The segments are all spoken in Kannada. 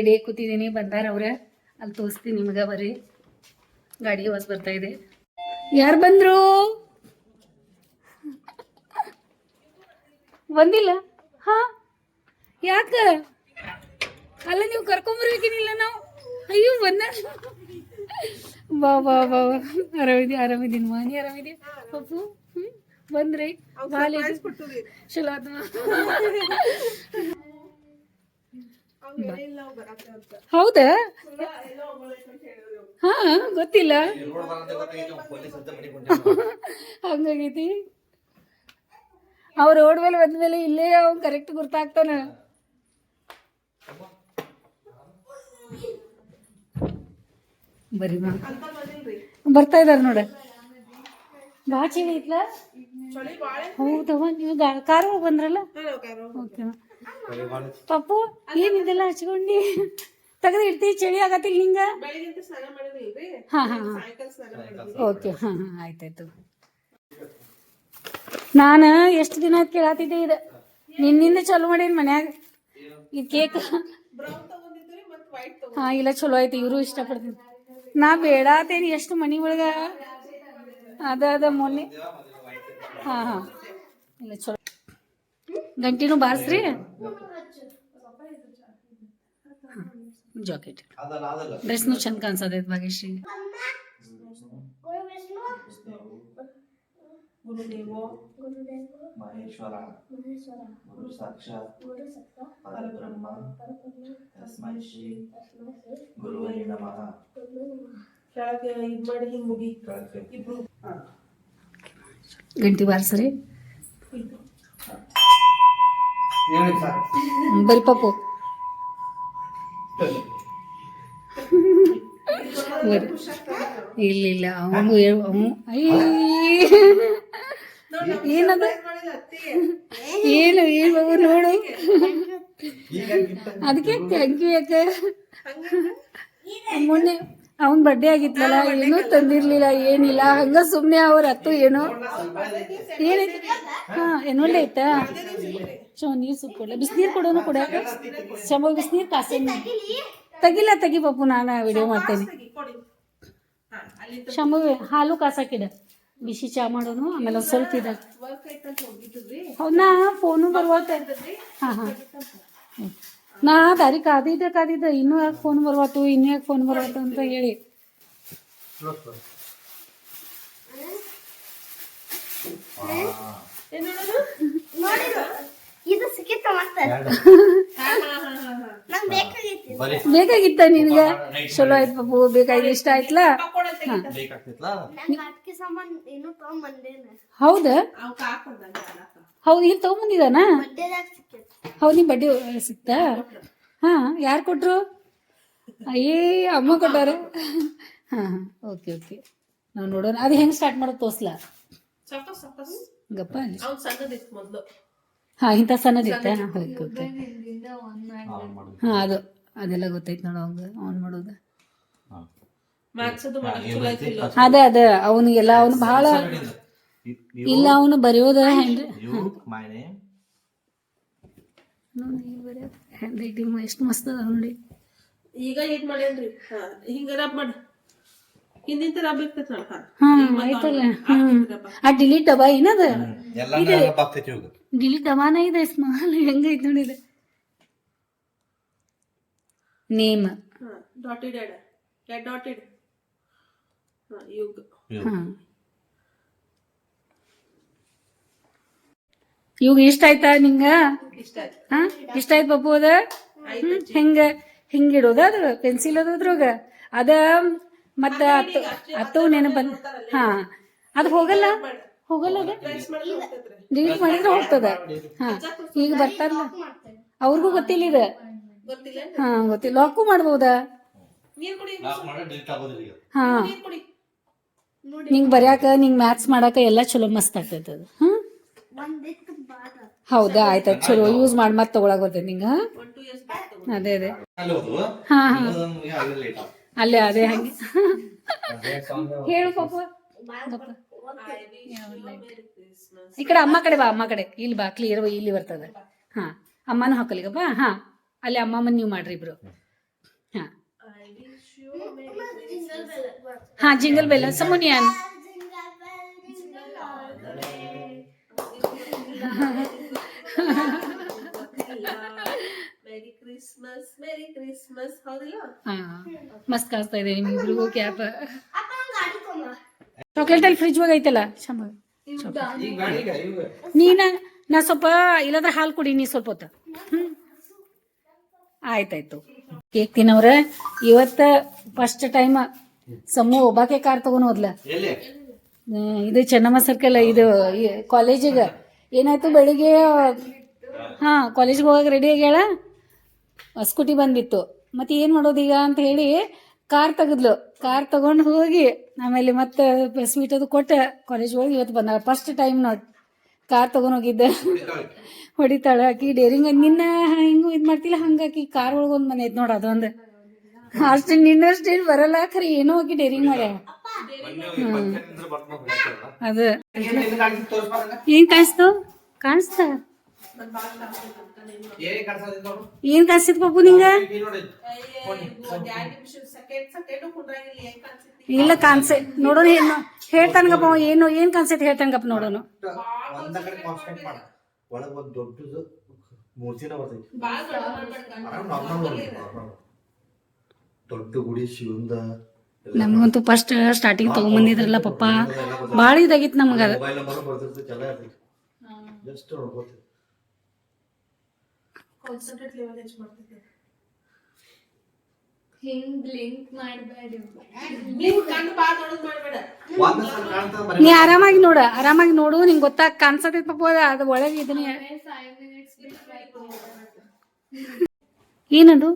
ರೆಡಿ ಕೂತಿದ್ದೀನಿ ಬಂದಾರ ಅವ್ರ. ಅಲ್ಲಿ ತೋರಿಸ್ತೀನಿ ನಿಮ್ಗೆ ಬರ್ರಿ. ಗಾಡಿ ವಾಸ್ ಬರ್ತಾ ಇದೆ. ಯಾರು ಬಂದ್ರು? ಬಂದಿಲ್ಲ? ಹಾ? ಯಾಕ? ಅಲ್ಲ ನೀವು ಕರ್ಕೊಂಬರ್ಬೇಕೇನಿಲ್ಲ ನಾವು? ಅಯ್ಯೋ ಬಂದ ಬಾ ಬಾ ಬಾ. ಆರಾಮಿದ್ಯಾ ಆರಾಮಿದ್ದೀನಿ ಮಾ ನೀ ಆರಾಮಿದ್ಯಾ ಪಪ್ಪು ಬಂದ್ರಿ. ಬಾಲಿ ಚಲೋ ಆತು ಹೌದಾ? ಹಾ ಗೊತ್ತಿಲ್ಲ. ಹಂಗಾಗೈತಿ. ಅವ್ರು ರೋಡ್ ಮೇಲೆ ಬಂದ್ಮೇಲೆ ಇಲ್ಲೇ ಅವ್ನು ಕರೆಕ್ಟ್ ಗುರ್ತಾಗ್ತಾನ. ಬರಿ ಬರ್ತಾ ಇದಾರ ನೋಡ. ಭಾಳ ಚಳಿ ಐತ್ಲ ಹೌದವ ನೀವು ಗಾ- ಕಾರ್ ಒಳಗ್ ಬಂದ್ರಲ್ಲ? ಓಕೆ ಪಪ್ಪು ಏನಿದೆಲ್ಲ ಹಚ್ಕೊಂಡಿ ತೆಗೆದು ಇಡ್ತೀವಿ ಚಳಿ ಆಗತ್ತಿಲ್ಲ ಹಿಂಗ? ಹಾ ಹಾ ಹಾ. ಓಕೆ ಹಾ ಹಾ ಆಯ್ತಾಯ್ತು. ನಾನು ಎಷ್ಟು ದಿನ ಆಯ್ತು ಕೇಳತ್ತಿದ್ದೆ ಇದು. ನಿನ್ನಿಂದ ಚಲೋ ಮಾಡೀನಿ ಮನ್ಯಾಗ? ಈ ಕೇಕ್? ಹಾ ಇಲ್ಲ ಚಲೋ ಆಯ್ತು ಇವರು ಇಷ್ಟಪಡ್ತೀನಿ ನಾ ಬೇಡಾತೇನಿ ಎಷ್ಟು ಮನಿ ಒಳಗ? ಅದ ಅದ ಮೊನ್ನೆ. ಹಾ ಹಾ. ಇಲ್ಲ ಚಲೋ ಗಂಟಿನೂ ಬಾರ್ಸ್ರಿ ಜಾಕೆಟ್ ಡ್ರೆಸ್ನು ಚಂದ ಕಾಣಿಸತೈತೆ ಭಾಗ್ಯಶ್ರೀ ಮಹೇಶ್ವರ ಗುರು ಸಾಕ್ಷಾತ್ ಪರಬ್ರಹ್ಮ ತಸ್ಮೈ ಶ್ರೀ ಗುರುವೇ ನಮಃ ಕೆಳಗೆ ಇದ್ ಮಾಡಿ ಹಿಂಗ್ ಮುಗಿ ಕೆಳಕ್ಕೆ. ಇಬ್ರು ಹಾ. ಗಂಟಿ ಬಾರ್ಸ್ರಿ ಬರಿ ಬರಿ. ಇಲ್ಲ ಇಲ್ಲ ಅವನು ಏನದ? ಏನು ಏನು ಬಾಬು ನೋಡು. ಅದಕ್ಕೆ ಯು ಯಾಕೆ ಮೊನ್ನೆ ಅವನ್ ಬರ್ಡೇ ಆಗಿತ್ತಲ್ಲ, ಏನೂ ತಂದಿರ್ಲಿಲ್ಲ, ಏನಿಲ್ಲ, ಹಂಗ ಸುಮ್ನೆ ಅವ್ರ ಹತ್ತು ಏನು. ಏನೈತಿ ಹಾ ಏನೊಳ್ಳೆ ಐತಾ. ಚೋ, ನೀರ್ ಸುಪ್ ಕೊಡ್ಲ? ಬಿಸಿನೀರ್ ಕೊಡೋನು ಕೊಡ. ಚಂಬ ಬಿಸಿನೀರ್ ಕಾಸೆ ತೆಗಿಲ್ಲ, ತೆಗಿ ಪಪ್ಪು ನಾನು ವಿಡಿಯೋ ಮಾಡ್ತೇನೆ. ಶಂಭು ಹಾಲು ಕಾಸಾಕಿಡ. ಬಿಸಿ ಚಾ ಮಾಡೋನು, ಆಮೇಲೆ ಒಂದು ಸ್ವಲ್ಪ ಇದ. ವರ್ಕ್ ಐತಂತ ಹೋಗಿದ್ರಿ ಹೌದಾ ಫೋನು ಬರುವ ಹಾ ಹಾ. ನಾ ದಾರಿ ಕಾದಿದ್ದೆ ಕಾದಿದ್ದೆ ಇನ್ನೂ ಯಾಕೆ ಫೋನ್ ಬರ್ಬಾತು ಇನ್ನೂ ಯಾಕೆ ಫೋನ್ ಬರ್ಬಾತು ಅಂತ ಹೇಳಿ. ಬೇಕಾಗಿತ್ತ ನಿನ್ಗೆ? ಚಲೋ ಆಯ್ತು ಬಾಬು, ಬೇಕಾಗಿ ಇಷ್ಟ ಆಯ್ತಲ್ಲ ಹೌದ? ಹೌದಾ, ಇಲ್ಲಿ ಸಿಕ್ಕೈತಿ ಹೌದು ನಿಮ್ಮ ಬಡ್ಡಿ ಸಿಕ್ತಾ ಹಾ ಯಾರು ಕೊಟ್ರು ಅಯ್ಯೇ ಅಮ್ಮ ಕೊಟ್ಟಾರ ಹಾ ಹಾ ಓಕೆ ಓಕೆ ನಾವು ನೋಡೋಣ ಅದು ಹೆಂಗೆ ಸ್ಟಾರ್ಟ್ ಮಾಡೋದು ತೋರ್ಸ್ಲಾ ಗಪ್ಪ ಹಾ ಇಂಥ ಸಣ್ಣದಿತ್ತ ಓಕೆ ಓಕೆ ಆನ್ ಮಾಡು. ಹಾ ಅದು ಅದೆಲ್ಲ ಗೊತ್ತೈತೆ ನೋಡು ಅವಂಗ ಆನ್ ಮಾಡೋದು ಅದ ಅದ ಅವನಿಗೆಲ್ಲ ಅವನು ಬಹಳ ಇಲ್ಲ ಅವನು ಬರೆಯೋದ ಹ್ಯಾಂಡ್ ಹ್ಯಾಂಡ್ ರೈಟಿಂಗ್ ಎಷ್ಟು ಮಸ್ತ್ ಅದ ನೋಡಿ. ಈಗ ಇದ್ ಮಾಡ್ಯಾನ್ರಿ. ಹಾ ಹಿಂಗ ರಬ್ ಮಾಡ. ಹಿಂದಿನ ರಬ್ ಇರ್ತೈತ್ ನೋಡ್ ಆಯ್ತಲ್ಲ. ಹ್ಮ್. ಆ ಡಿಲೀಟ್ ಡಬಾ ಏನದ. ಡಿಲೀಟ್ ಡಬಾನ ಇದೆ. ಸ್ಮಾಲ್ ಹೆಂಗೈತೆ ನೋಡಿ ಇದು. ನೇಮ್ ಹಾ ಡಾಟೆಡ್ ಎಡ ಎಡ್ ಡಾಟೆಡ್ ಹಾ ಯುಗ್. ಹಾ. ಇವಾಗ ಇಷ್ಟ ಆಯ್ತಾ ನಿಂಗ? ಇಷ್ಟ ಆಯ್ತು. ಹಾ? ಇಷ್ಟ ಆಯ್ತು ಪಪ್ಪು ಅದ? ಹ್ಮ್ ಹೆಂಗ ಹಿಂಗ ಇಡೋದ ಅದು? ಪೆನ್ಸಿಲ್ ಅದು ಅದ್ರಾಗ ಅದ ಮತ್ತ ಅತ್ತು ಹತ್ತು ನೆನಪು ಬಂದ್ ಹಾ. ಅದು ಹೋಗಲ್ಲ? ಹೋಗಲ್ಲ ಅದ? ಡಿಲೀಟ್ ಮಾಡಿದ್ರೆ ಹೋಗ್ತದ? ಹಾ. ಈಗ ಬರ್ತಾರಲ್ಲ. ಅವ್ರಿಗೂ ಗೊತ್ತಿಲ್ಲ ಇದು? ಗೊತ್ತಿಲ್ಲ ಹಾ ಗೊತ್ತಿಲ್ಲ. ಲಾಕು ಮಾಡ್ಬೋದಾ. ಹಾ. ನಿಂಗ್ ಬರ್ಯಾಕ ನಿಂಗ್ ಮ್ಯಾಥ್ಸ್ ಮಾಡಾಕ ಎಲ್ಲಾ ಚಲೋ ಮಸ್ತ್ ಆಗ್ತೈತದ ಅದು. ಹ್ಮ್? ಹೌದಾ ಆಯ್ತಾ ಚಲೋ ಯೂಸ್ ಮಾಡಿ ಮತ್ತೆ ತಗೊಳಕ್ ಬರ್ತೈತೆ ನಿಂಗ? ಒನ್ ಟೂ ಇಯರ್ಸ್ ಬ್ಯಾಕ್ ತಗೊಂಡ್ ಅದೇ ಅದೇ. ಹಾ ಹಾ. ಅಲ್ಲೇ ಅದೇ ಹಂಗೆ. ಹೇಳು ಪಾಪ. ಈ ಕಡೆ ಅಮ್ಮ ಕಡೆ ಬಾ ಅಮ್ಮ ಕಡೆ. ಇಲ್ಲಿ ಬಾ ಕ್ಲಿಯರ್ ಇಲ್ಲಿ ಬರ್ತದೆ. ಹಾ ಅಮ್ಮನೂ ಹಾಕಲಿಗಪ್ಪ? ಹಾ. ಅಲ್ಲಿ ಅಮ್ಮಮ್ಮನ್ ನೀವು ಮಾಡ್ರಿ ಇಬ್ರು. ಹಾ. ಜಿಂಗಲ್ ಬೆಲ್ಲ ಸಮುನಿಯನ್ ಮೇರಿ ಕ್ರಿಸ್ಮಸ್ ಮೇರಿ ಕ್ರಿಸ್ಮಸ್ ಹೌದಿಲ್ಲ? ಹಾ ಮಸ್ತ್ ಕಾಣಿಸ್ತಾ ಇದೆ ನಿಮ್ಮಿಬ್ರಿಗೂ ಕ್ಯಾಪ್. ಚಾಕ್ಲೇಟ್ ಅಲ್ಲಿ ಫ್ರಿಜ್ ಒಳಗೆ ಐತಲ್ಲ ಶಂಭ? ನೀನ ನಾ ಸ್ವಲ್ಪ ಇಲ್ಲಂದ್ರೆ ಹಾಲು ಕುಡಿ ನೀ ಸ್ವಲ್ಪ ಹೊತ್ತು. ಆಯ್ತಾಯ್ತು. ಕೇಕ್ ತಿನ್ನವ್ರ ಇವತ್ತ ಫಸ್ಟ್ ಟೈಮ್ ಸಮ್ಮು ಒಬ್ಬಾಕೆ ಕಾರ್ ತಗೊಂಡ್ ಹೋದ್ಲ. ಇದು ಚೆನ್ನಮ್ಮ ಸರ್ಕಲ್ ಇದು ಕಾಲೇಜಿಗೆ ಏನಾಯ್ತು ಬೆಳಿಗ್ಗೆ? ಹಾ ಕಾಲೇಜ್ಗೆ ಹೋಗಕ್ಕೆ ರೆಡಿ ಆಗ್ಯಾಳ? ಸ್ಕೂಟಿ ಬಂದಿತ್ತು. ಮತ್ತೆ ಏನು ಈಗ ಅಂತ ಹೇಳಿ ಕಾರ್ ತೆಗೆದ್ಲು. ಕಾರ್ ತಗೊಂಡು ಹೋಗಿ ಆಮೇಲೆ ಮತ್ತೆ ಸ್ವೀಟ್ ಅದು ಕೊಟ್ಟು. ಕಾಲೇಜ್ ಹೋಗಿ ಇವತ್ತು ಬಂದ ಫಸ್ಟ್ ಟೈಮ್ ನೋಡಿ. ಕಾರ್ ತಗೊಂಡು ಹೋಗಿದ್ದೆ. ಹೊಡಿತಾಳೆ. ಆಕಿ ಡೇರಿಂಗ್ ನಿನ್ನ ಹಿಂಗೂ ಇದು ಮಾಡ್ತಿಲ್ಲ? ಹಂಗಾಕಿ ಕಾರ್ ಒಳಗೊಂದು ಮನೆ ಐತೆ ನೋಡು ಅದೊಂದು ಅಷ್ಟು ನಿನ್ನಷ್ಟೇನು ಬರಲ್ಲ ಖರೆ ಏನೋ ಆಕಿ ಡೇರಿಂಗ್ ಮಾಡ ಅದು. ಏನ್ ಕಾಣಿಸ್ತು? ಕಾಣಿಸ್ತ? ಏನ್ ಕಾಣಿಸ್ತಿದ್ ಪಪ್ಪು ನಿಂಗ? ಇಲ್ಲ ಕಾಣಿಸೆ. ನೋಡೋಣ ಏನು ಹೇಳ್ತಾನಗಪ್ಪ ಏನು ಏನ್ ಕಾಣಿಸ್ತೈತಿ ಹೇಳ್ತಾನಗಪ್ಪ ನೋಡೋಣ. ಒಳಗ್ ಒಂದ್ ದೊಡ್ಡದು ಮೂರ್ತಿನ ಬರ್ತೈತಿ. ಬಾಳ್ ದೊಡ್ಡ ಗುಡಿ. ಶಿವಂದ ನಮಗಂತೂ ಫಸ್ಟ್ ಸ್ಟಾರ್ಟಿಂಗ್ ತಗೊಂಬಂದಿದ್ರಲ್ಲ ಪಪ್ಪ. ಭಾಳ ಇದಾಗಿತ್ತು ನಮ್ಗೆ. ಜಸ್ಟ್ ನೋಡ್ಕೋತೀವಿ. ಕಾನ್ಸಂಟ್ರೇಟ್ ಲೆವೆಲ್ ಹೆಚ್ಚು ಮಾಡ್ತೈತೆ ಹಿಂಗ್ ಲಿಂಕ್ ಮಾಡಬೇಡಿ. ನೀವು ಕಣ್ಣು ಬಾಳ್ ದೊಡ್ಡದ್ ಮಾಡ್ಬೇಡ. ಒಂದ್ ಸಲ ಕಾಣ್ತದ ಬರೀ ನೀ ಆರಾಮಾಗಿ ನೋಡು ಆರಾಮಾಗಿ ನೋಡು ನಿಂಗೆ ಗೊತ್ತಾಗ ಕಾಣಿಸತೈತಿ ಪಪ್ಪ ಅದು ಒಳಗೆ ಇದನ್ನ ಫೈವ್ ಮಿನಿಟ್ಸ್ ಬಿಟ್ಟು ಏನದು?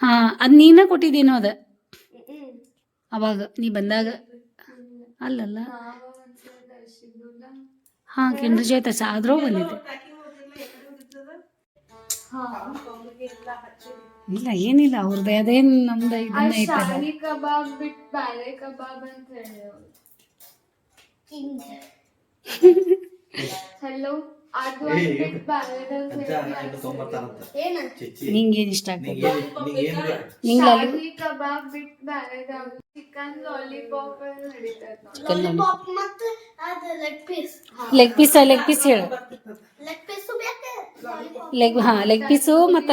ಹಾ ಅದ್ ನೀನ ಕೊಟ್ಟಿದ್ದೀನೋ ಅದ? ಅವಾಗ ನೀ ಬಂದಾಗ? ಅಲ್ಲಲ್ಲ. ಹಾ ಕೆಂಡ್ರಿ ಜೊತೆ ಆದ್ರೂ ಬಂದಿದ್ದೆ ಇಲ್ಲ ಏನಿಲ್ಲ ಅವ್ರದ್ದು ಅದೇನು ನಮ್ದು ಇದನ್ನ ಐತಲ್ಲ ಕಬಾಬ್ ಬಿಟ್ಟು ಬ್ಯಾರೆ ಕಬಾಬ್ ಅಂತ ಹೇಳಿ. ಹಲೋ ಅದು ಒಂದ್ ಬಿಟ್ಟು ಹೇಳಿ ಏನ್? ಇಷ್ಟ ಆಗ್ತದೆ? ನಿಂಗೆ ಕಬಾಬ್ ಬಿಟ್ಟು ಬ್ಯಾರೆದಾಗ ಚಿಕನ್ ಲಾಲಿಪಾಪ್ ನಡೀತದ ಲಾಲಿಪಾಪ್ ಮತ್ತು ಅದು leg piece leg piece leg piece ಹೇಳು. ಲೆಗ್ ಪೀಸ್ ಲೆಗ್ ಹಾ ಲೆಗ್ ಪೀಸು ಮತ್ತ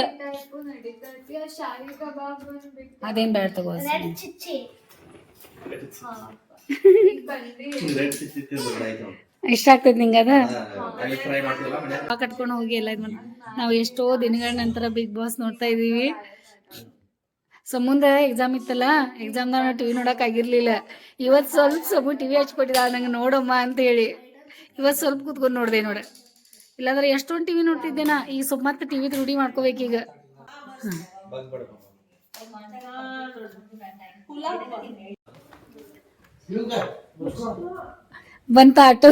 ಅದೇನ್ ಬೇಡ ತಗೋ. ಇಷ್ಟ ಆಗ್ತೈತಿ ನಿಂಗೆ ಅದ? ಕಟ್ಕೊಂಡು ಹೋಗಿ ಎಲ್ಲ ಇದು ನಾವು ಎಷ್ಟೋ ದಿನಗಳ ನಂತರ ಬಿಗ್ ಬಾಸ್ ನೋಡ್ತಾ ಇದೀವಿ ಸೊ ಮುಂದೆ ಎಕ್ಸಾಮ್ ಇತ್ತಲ್ಲ ಎಕ್ಸಾಮ್ದಾಗ ನಾವು ಟಿವಿ ನೋಡಕ್ ಆಗಿರ್ಲಿಲ್ಲ. ಇವತ್ತು ಸ್ವಲ್ಪ ಸ್ವಲ್ಪ ಟಿವಿ ಹಚ್ಕೊಟ್ಟಿದ್ದ ನಂಗೆ ನೋಡಮ್ಮ ಅಂತ ಹೇಳಿ. ಇವತ್ತು ಸ್ವಲ್ಪ ಕೂತ್ಕೊಂಡು ನೋಡಿದೆ ನೋಡ. ಇಲ್ಲಾಂದ್ರೆ ಎಷ್ಟೊಂದು ಟಿವಿ ನೋಡ್ತಿದ್ದೆ ನಾ ಈಗ ಸ್ವಲ್ಪ ಮತ್ತೆ ಟಿವಿ ರೂಢಿ ಮಾಡ್ಕೋಬೇಕೀಗ. ಬಂತ ಆಟೋ?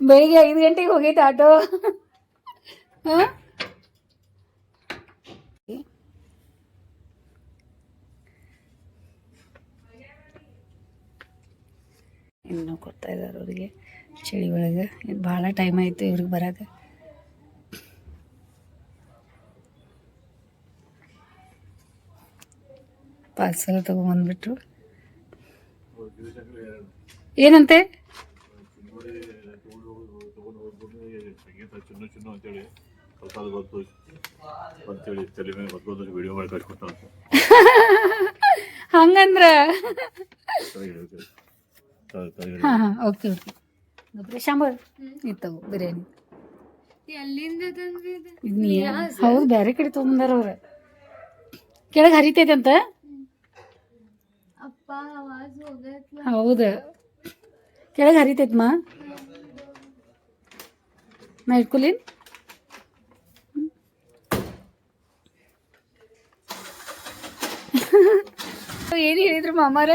ಬೆಳಿಗ್ಗೆ ಐದು ಗಂಟೆಗೆ ಹೋಗೈತೆ ಆಟೋ? ಇನ್ನು ಇನ್ನೂ ಕೊಡ್ತಾ ಇದ್ದಾರೆ ಅವ್ರಿಗೆ. ಚಳಿ ಒಳಗೆ ಇದು ಭಾಳ ಟೈಮ್ ಆಯಿತು ಇವ್ರಿಗೆ ಬರೋದು ಪಾರ್ಸಲ್ ತಗೊಂಬಂದ್ಬಿಟ್ರು. ಏನಂತೆ? ಹಂಗಂದ್ರ? Okay okay. ಗೊಬ್ಬರ ಸಾಂಬಾರು ಇತ್ತವು ಬಿರಿಯಾನಿ. ಎಲ್ಲಿಂದ ಹೌದು ಬೇರೆ ಕಡೆ ತೊಗೊಂಬಂದಾರ ಅವ್ರ. ಕೆಳಗೆ ಹರಿತೈತೆ ಅಪ್ಪ ಹೌದ ಹೋಗತ್ಲ ಹೌದು. ಕೆಳಗೆ ಹರಿತೈತೆ ಮಾ? ನಾ ಇಟ್ಕೊಲಿನ್ ಏನು ಹೇಳಿದ್ರು ಮಾಮಾರ?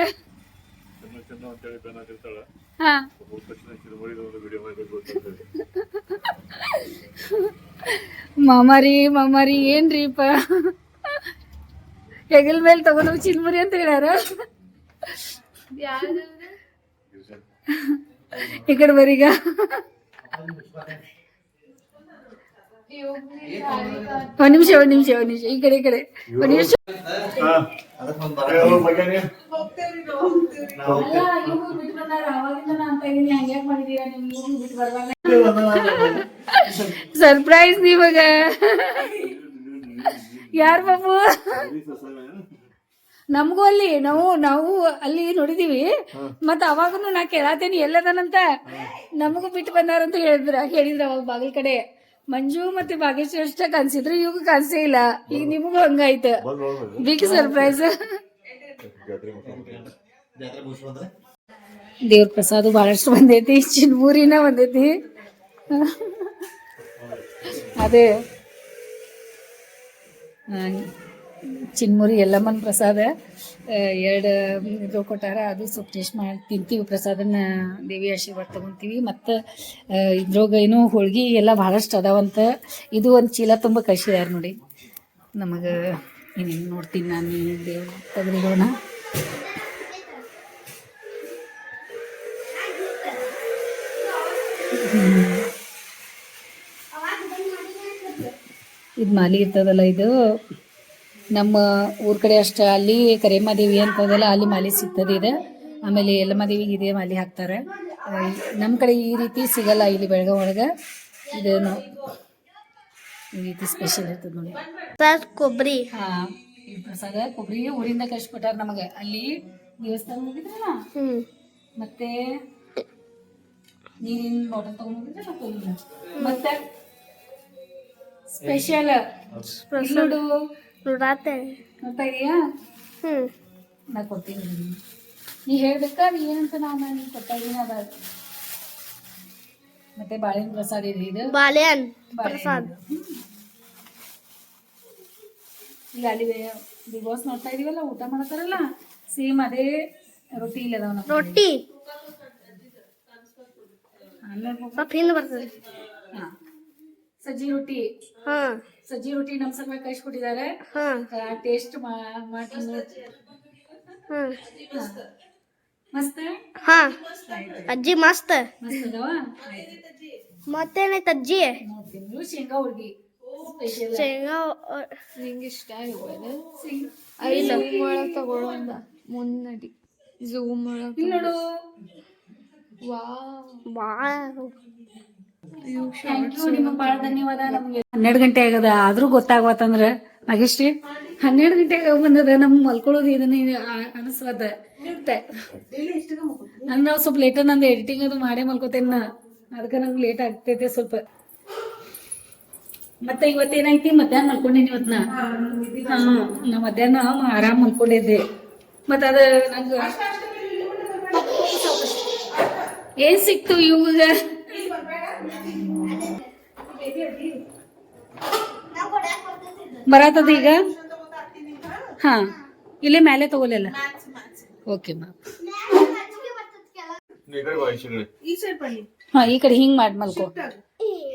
ಚಿನ್ನ ಚಿನ್ನ ಅಂತೇಳಿ ಪೆನ್ ಹಾಕಿರ್ತಾಳೆ ಹಾ ಹೋದ ತಕ್ಷಣ ಚಿರುಮುಳಿ ಒಂದು ವಿಡಿಯೋ ಮಾಡಿ ಕಳ್ಸ್ಕೊಡ್ತಾರೆ ಮಾಮಾರಿ ಮಾಮಾರಿ ಏನ್ರಿಪ್ಪ ಹೆಗಲ್ ಮೇಲೆ ತಗೊಂಡು ಚಿನ್ಮುರಿ ಅಂತ ಹೇಳ್ಯಾರ ಯಾವ್ದು ಈ ಕಡೆ ಬರೀಗ ಒಂದ್ ನಿಮಿಷ ಒಂದ್ ನಿಮಿಷ ಒಂದ್ ನಿಮಿಷ. ಈ ಕಡೆ ಈ ಕಡೆ. ಒಂದ್ ನಿಮಿಷ? ಸರ್ಪ್ರೈಸ್ ನೀವಾಗ. ಯಾರ್ ಬಾಬು ನಮಗೂ ಅಲ್ಲಿ ನಾವು ನಾವು ಅಲ್ಲಿ ನೋಡಿದೀವಿ. ಮತ್ತ ಅವಾಗನು ನಾ ಕೇಳಾತೇನಿ ಎಲ್ಲದನಂತ. ನಮಗೂ ಬಿಟ್ಟು ಬಂದಾರಂತ ಹೇಳಿದ್ರ ಹೇಳಿದ್ರ ಅವಾಗ ಬಾಗಿಲ್ ಕಡೆ. ಮಂಜು ಮತ್ತೆ ಭಾಗ್ಯಶ್ರೀ ಅಷ್ಟ ಕಾಣಿಸಿದ್ರು ಇವಾಗ ಕಾಣಿಸೇ ಇಲ್ಲ. ಈಗ ನಿಮಗೂ ಹಂಗಾಯ್ತು. ಬಿಗ್ ಸರ್ಪ್ರೈಸ್ ದೇವ್ರ ಪ್ರಸಾದ ಬಹಳಷ್ಟು ಬಂದೈತಿ ಚಿನ್ಮೂರಿನ ಬಂದೈತಿ. ಅದೇ. ಚಿನ್ಮುರಿ ಎಲ್ಲಮ್ಮನ ಪ್ರಸಾದ ಎರಡು ಇದು ಕೊಟ್ಟಾರ. ಅದು ಸ್ವಲ್ಪ ಟೇಸ್ಟ್ ಮಾಡಿ, ತಿಂತೀವಿ ಪ್ರಸಾದನ. ದೇವಿ ಆಶೀರ್ವಾದ ತಗೊಂತೀವಿ. ಮತ್ತು ಇದ್ರೊಳಗೆ ಏನು ಹೋಳ್ಗೆ ಎಲ್ಲ ಭಾಳಷ್ಟು ಅದಾವಂತ. ಇದು ಒಂದು ಚೀಲ ತುಂಬ ಕಳಿಸಿದಾರ ನೋಡಿ. ನಮಗೆ ಇನ್ನೇನು ನೋಡ್ತೀನಿ ನಾನು ದೇವ್ರ ತೆಗೆದಿಡೋಣ ಇದು ಮಾಲಿ ಇರ್ತದಲ್ಲ ಇದು. ನಮ್ಮ ಊರ್ ಕಡೆ ಅಷ್ಟ ಅಲ್ಲಿ ಕರೇಮಾದೇವಿ ಅನ್ಕೋದಲ್ಲ ಅಲ್ಲಿ ಮಾಲೆ ಸಿಗ್ತದೆ ಇದು. ಆಮೇಲೆ ದೇವಿ ಇದೇ ಮಾಲೆ ಹಾಕ್ತಾರೆ. ನಮ್ಮ ಕಡೆ ಈ ರೀತಿ ಸಿಗಲ್ಲ ಇಲ್ಲಿ ಬೆಳಗಾವ್ ಒಳಗೆ ಇದೇನು ಈ ರೀತಿ ಸ್ಪೆಷಲ್ ಇರ್ತದೆ ನೋಡಿ. ಕೊಬ್ಬರಿ ಹಾ ಈ ಪ್ರಸಾದ ಕೊಬ್ಬರಿ ಊರಿಂದ ಕಳ್ಸಿಕೊಟ್ಟಾರ ನಮಗೆ. ಅಲ್ಲಿ ದೇವಸ್ಥಾನ ಹೋಗಿದ್ರಲ್ಲ? ಮತ್ತೆ ನೀರಿನ ಬಾಟಲ್ ತಗೊಂಡ್. ಮತ್ತೆ ಸ್ಪೆಷಲ್ ನೋಡು ನೋಡಾತೆ ನೋಡ್ತಾ ಇದೀಯಾ ಹ್ಮ್. ನಾ ಕೊಡ್ತೀನಿ ನೀ ಹೇಳ್ಬೇಕಾ? ನೀ ಏನಂತ ನಾನು ನೀನು ಕೊಡ್ತಾ ಇದೀನಿ ಅದ. ಮತ್ತೆ ಬಾಳೆಹಣ್ಣು ಪ್ರಸಾದ ಇದೆ ಇದು? ಬಾಳೆಹಣ್ಣು ಪ್ರಸಾದ. ಈಗ ಅಲ್ಲಿ ಬಿಗ್ ಬಾಸ್ ನೋಡ್ತಾ ಇದೀವಲ್ಲ ಊಟ ಮಾಡ್ತಾರಲ್ಲ ಸೇಮ್ ಅದೇ ರೊಟ್ಟಿ ಇಲ್ಲ ಅದಾವ ರೊಟ್ಟಿ. ಸ್ವಲ್ಪ ಹಿಂದೆ ಬರ್ತದೆ. ಹಾ. ಸಜ್ಜಿ ರೊಟ್ಟಿ. ಹಾ. ಸಜ್ಜಿ ರೊಟ್ಟಿ ನಮ್ಮ ಸಲ ಕಳ್ಸಿಕೊಟ್ಟಿದ್ದಾರೆ. ಹಾ. ಟೇಸ್ಟ್ ಮಾಡಿ. ಹಾ. ಮಸ್ತ್. ಹಾ. ಅಜ್ಜಿ ಮಸ್ತ್. ಮಸ್ತ್ ಅದಾವ. ಮತ್ತೇನೈತೆ ಅಜ್ಜಿ? ಇವು ಶೇಂಗಾ ಹುಡ್ಗಿ ಶೇಂಗಾ ನಿಂಗೆ ಇಷ್ಟ ಆಗ್ಬೋದು ಇಲ್ಲ. ಒಳಗೆ ತಗೊಳ್ಳೋಂದ ಮುನ್ನಡಿ. ಝೂಮ್ ಒಳಗೆ ನೋಡು. ವಾವ್. ಭಾಳ ಹನ್ನೆರಡು ಗಂಟೆ ಆಗದ ಆದ್ರೂ ಗೊತ್ತಾಗ್ವತ್ತಂದ್ರ ನಾಗೆಷ್ಟ್ರಿ ಹನ್ನೆರಡು ಗಂಟೆ ಬಂದದ ನಮ್ ಮಲ್ಕೊಳ್ಳೋದು ಇದನ್ನ ಅನಿಸ್ವತ್ತ ಅಂದ್ರೆ ನಾವು ಸ್ವಲ್ಪ ಲೇಟ್ ನಂದು ಎಡಿಟಿಂಗ್ ಅದು ಮಾಡೇ ಮಲ್ಕೋತೇನ ನಾ. ಅದಕ್ಕೆ ನಂಗೆ ಲೇಟ್ ಆಗ್ತೈತೆ ಸ್ವಲ್ಪ. ಮತ್ತೆ ಇವತ್ತೇನಾಯ್ತಿ? ಮಧ್ಯಾಹ್ನ ಮಲ್ಕೊಂಡೇನಿ ಇವತ್ನ ನಾ ಹಾ ನಾ ಮಧ್ಯಾಹ್ನ ಆರಾಮ್ ಮಲ್ಕೊಂಡಿದ್ದೆ. ಮತ್ತ ಅದ ನಂಗ ಏನ್ ಸಿಕ್ತು ಇವಾಗ? ಬರತ್ತದ ಈಗ? ಹಾ. ಇಲ್ಲೇ ಮೇಲೆ ತಗೋಲಿಲ್ಲ? ಓಕೆ ಮ್ಯಾಮ್ ಹಾ ಈ ಕಡೆ ಹಿಂಗ್ ಮಾಡಿ ಮಲ್ಕೋ.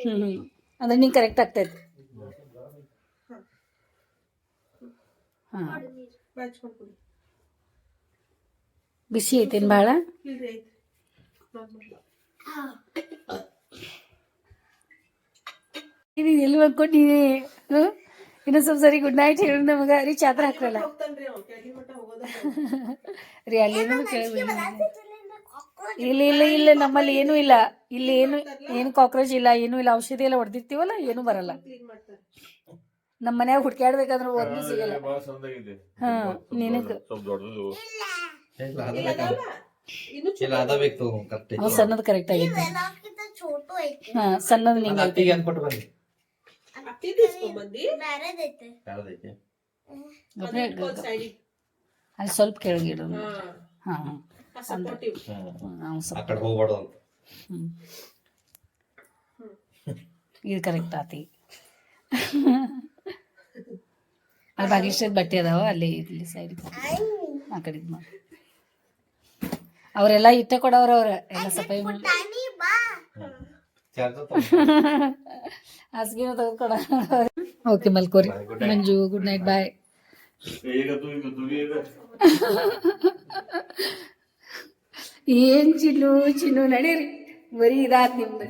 ಹ್ಮ್ ಹ್ಮ್. ಅಂದ್ರೆ ನಿಂಗೆ ಕರೆಕ್ಟ್ ಆಗ್ತೈತಿ ಹಾ. ಬಿಸಿ ಐತೇನ್ ಭಾಳ ಎಲ್ಲಿ ಮಲ್ಕೊಂಡಿನಿ ಹ್ಮ್ ಇನ್ನೂ ಸ್ವಲ್ಪ ಸರಿ ಗುಡ್ ನೈಟ್ ಹೇಳಿ ನಮಗ ರೀ ಚಾತ್ರ ಹಾಕ್ರಲ್ಲ. ರೀ ಅಲ್ಲಿ ಇಲ್ಲ ಇಲ್ಲ ಇಲ್ಲ ನಮ್ಮಲ್ಲಿ ಏನೂ ಇಲ್ಲ. ಇಲ್ಲಿ. ಏನು ಏನು ಕಾಕ್ರೋಚ್ ಇಲ್ಲ ಏನೂ ಇಲ್ಲ. ಔಷಧಿ ಎಲ್ಲ ಹೊಡೆದಿರ್ತೀವಲ್ಲ ಏನೂ ಬರಲ್ಲ. ನಮ್ಮ ಮನ್ಯಾಗ ಹುಡ್ಕ್ಯಾಡ್ಬೇಕಾದ್ರೆ ಒಂದು ಸಿಗಲ್ಲ. ಹಾ ನಿನಗ ಸಣ್ಣದ್ ಕರೆಕ್ಟ್ ಆಗಿತ್ತು ಹಾ ಸಣ್ಣದ್ ನಿಂಗೆ ಸೈಡಿ ಅಲ್ಲಿ ಸ್ವಲ್ಪ ಕೆಳಗಿಡು. ಹಾ. ಹಾ. ಸಪೋರ್ಟಿವ್ ನಾವು ಆ ಸ್ವಲ್ಪ ಕಡೆ ಹೋಗ್ಬಾರ್ದು ಅಂತ. ಹ್ಮ್. ಇದು ಕರೆಕ್ಟ್ ಆತಿ. ಅಲ್ಲಿ ಭಾಗ್ಯಶ್ರೀ ಬಟ್ಟೆ ಅದಾವ ಅಲ್ಲಿ ಇಲ್ಲಿ ಸೈಡ್ ಆ ಕಡೆ ಮಾಡಿ ಮಾಡು. ಅವರೆಲ್ಲ ಇಟ್ಟ ಕೊಡವ್ರ ಅವ್ರ. ಎಲ್ಲ ಸಫಾಯಿ ಮಾಡಿ. ತಾನಿ ಬಾ. ಹಾಸಿಗೆ ತೆಗೆದುಕೊಡ ಓಕೆ ಮಲ್ಕೋರಿ. ಮಂಜು ಗುಡ್ ನೈಟ್ ಬಾಯ್ ಏನ್ ಚಿನ್ನು ಚಿನ್ನು ನಡೀರಿ. ಬರೀ ಇದಾತ್ ನಿಮ್ದು.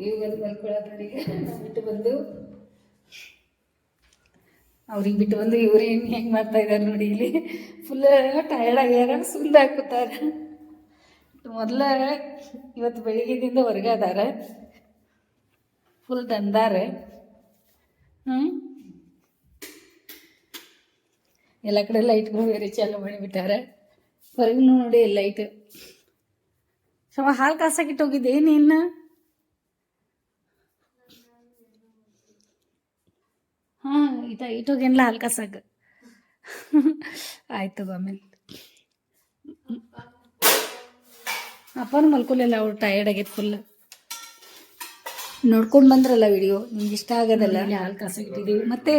ಇವಾಗ ಮಲ್ಕೊಳ್ಳೋದು ಬಿಟ್ಟು ಬಂದು. ಅವ್ರಿಗೆ ಬಿಟ್ಟು ಬಂದು ಇವ್ರು ಏನು ಹೆಂಗೆ ಮಾಡ್ತಾ ಇದ್ದಾರೆ ನೋಡಿ ಇಲ್ಲಿ. ಫುಲ್ ಟಯರ್ಡ್ ಆಗ್ಯಾರ ಸುಂದ ಹಾಕುತ್ತಾರೆ ಮೊದಲ ಇವತ್ತು ಬೆಳಿಗ್ಗೆದಿಂದ ಹೊರಗೆ ಅದಾರ. ಫುಲ್ ತಂದಾರೆ ಹ್ಞೂ ಎಲ್ಲ ಕಡೆ ಲೈಟ್ಗಳು ಬೇರೆ ಚಾಲು ಮಾಡಿಬಿಟ್ಟಾರೆ. ಹೊರಗೆ ನೋಡಿ ಲೈಟ್ ಹಾಲು ಕಾಸಾಕಿಟ್ಟು ಹೋಗಿದ್ದೆ ನೀನು ಹಾಂ ಇಟ ಇಟ್ಟೋಗೇನಿಲ್ಲ ಹಾಲು ಕಾಸಾಗ ಆಯ್ತು ಆಮೇಲೆ. ಅಪ್ಪನ ಮಲ್ಕೊಲಿಲ್ಲ ಅವ್ರು ಟಯರ್ಡ್ ಆಗೈತೆ ಫುಲ್ ನೋಡ್ಕೊಂಡು ಬಂದ್ರಲ್ಲ ವಿಡಿಯೋ ನಿಮ್ಗೆ ಇಷ್ಟ ಆಗೋದಲ್ಲ? ಹಾಲು ಕಾಸಾಗಿಟ್ಟಿದ್ದೀವಿ ಮತ್ತೆ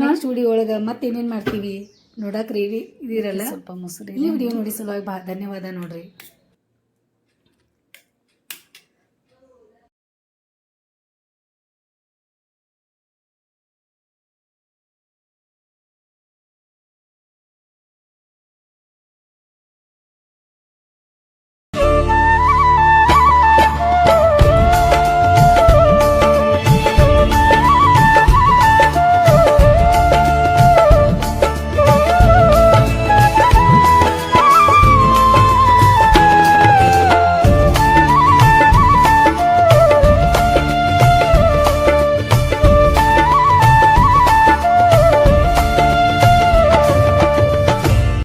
ನೆಕ್ಸ್ಟ್ ವಿಡಿಯೋ ಒಳಗೆ ಮತ್ತೆ ಏನೇನು ಮಾಡ್ತೀವಿ? ನೋಡಕ್ಕೆ ರೀ ಇದಿರಲ್ಲ? ಸ್ವಲ್ಪ ಮೊಸರು ಈ ವಿಡಿಯೋ ನೋಡಿ ಸಲುವಾಗಿ ಬಾ ಧನ್ಯವಾದ ನೋಡ್ರಿ.